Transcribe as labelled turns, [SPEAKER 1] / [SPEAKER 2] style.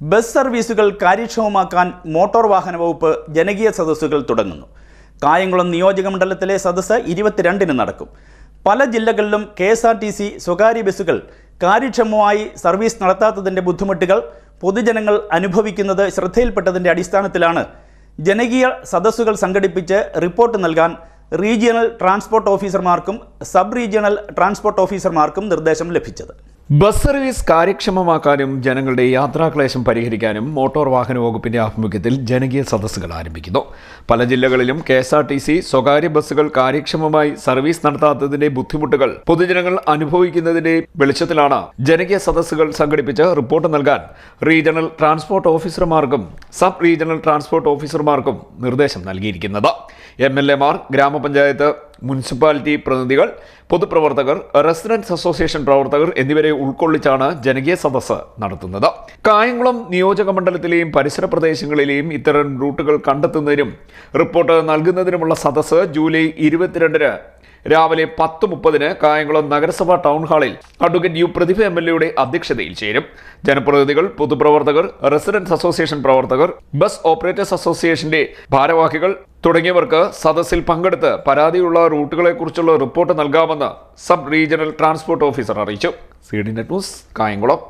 [SPEAKER 1] Bus സർവീസുകൾ കാര്യക്ഷമമാക്കാൻ motor വാഹന വകുപ്പ് ജനകീയ സദസ്സുകൾ തുടങ്ങുന്നു. കായംകുളം നിയോജക മണ്ഡലത്തിലെ സദസ്സ് ഇരുപത്തിരണ്ടിന് നടക്കും. പല ജില്ലകളിലും K S R T C സ്വകാര്യ ബസ്സുകൾ കാര്യക്ഷമമായി സർവീസ് നടത്താത്തതിന്റെ ബുദ്ധിമുട്ടുകൾ പൊതുജനങ്ങൾ അനുഭവിക്കുന്നത് ശ്രദ്ധയിൽപ്പെട്ടതിന്റെ അടിസ്ഥാനത്തിലാണ് ജനകീയ സദസ്സുകൾ സംഘടിപ്പിച്ച് റിപ്പോർട്ട് നൽകാൻ റീജിയണൽ ട്രാൻസ്പോർട്ട് ഓഫീസർമാർക്കും സബ് റീജിയണൽ ട്രാൻസ്പോർട്ട് ഓഫീസർമാർക്കും നിർദ്ദേശം ലഭിച്ചത്.
[SPEAKER 2] ബസ് സർവീസ് കാര്യക്ഷമമാക്കാനും ജനങ്ങളുടെ യാത്രാക്ലേശം പരിഹരിക്കാനും മോട്ടോർ വാഹന വകുപ്പിന്റെ ആഭിമുഖ്യത്തിൽ ജനകീയ സദസ്സുകൾ ആരംഭിക്കുന്നു. പല ജില്ലകളിലും K S R T C സ്വകാര്യ ബസ്സുകൾ കാര്യക്ഷമമായി സർവീസ് നടത്താത്തതിന്റെ ബുദ്ധിമുട്ടുകൾ പൊതുജനങ്ങൾ അനുഭവിക്കുന്നതിന്റെ വെളിച്ചത്തിലാണ് ജനകീയ സദസ്സുകൾ സംഘടിപ്പിച്ച് റിപ്പോർട്ട് നൽകാൻ റീജിയണൽ ട്രാൻസ്പോർട്ട് ഓഫീസർമാർക്കും സബ് റീജിയണൽ ട്രാൻസ്പോർട്ട് ഓഫീസർമാർക്കും നിർദ്ദേശം നൽകിയിരിക്കുന്നത്. എം എൽ എമാർ ഗ്രാമപഞ്ചായത്ത് മുനിസിപ്പാലിറ്റി പ്രതിനിധികൾ പൊതുപ്രവർത്തകർ റെസിഡൻസ് അസോസിയേഷൻ പ്രവർത്തകർ എന്നിവരെ ഉൾക്കൊള്ളിച്ചാണ് ജനകീയ സദസ്സ് നടത്തുന്നത്. കായംകുളം നിയോജക മണ്ഡലത്തിലെയും പരിസര പ്രദേശങ്ങളിലെയും ഇത്തരം റൂട്ടുകൾ കണ്ടെത്തുന്നതിനും റിപ്പോർട്ട് നൽകുന്നതിനുമുള്ള സദസ്സ് ജൂലൈ ഇരുപത്തിരണ്ടിന് രാവിലെ പത്ത് മുപ്പതിന് കായംകുളം നഗരസഭ ടൗൺ ഹാളിൽ advocate U Prathibha M L എയുടെ അധ്യക്ഷതയിൽ ചേരും. ജനപ്രതിനിധികൾ പൊതുപ്രവർത്തകർ റെസിഡൻസ് അസോസിയേഷൻ പ്രവർത്തകർ ബസ് ഓപ്പറേറ്റേഴ്സ് അസോസിയേഷന്റെ ഭാരവാഹികൾ തുടങ്ങിയവർക്ക് സദസ്സിൽ പങ്കെടുത്ത് പരാതിയുള്ള റൂട്ടുകളെക്കുറിച്ചുള്ള റിപ്പോർട്ട് നൽകാമെന്ന് സബ് റീജിയണൽ ട്രാൻസ്പോർട്ട് ഓഫീസർ അറിയിച്ചു. C D net news Kayamkulam.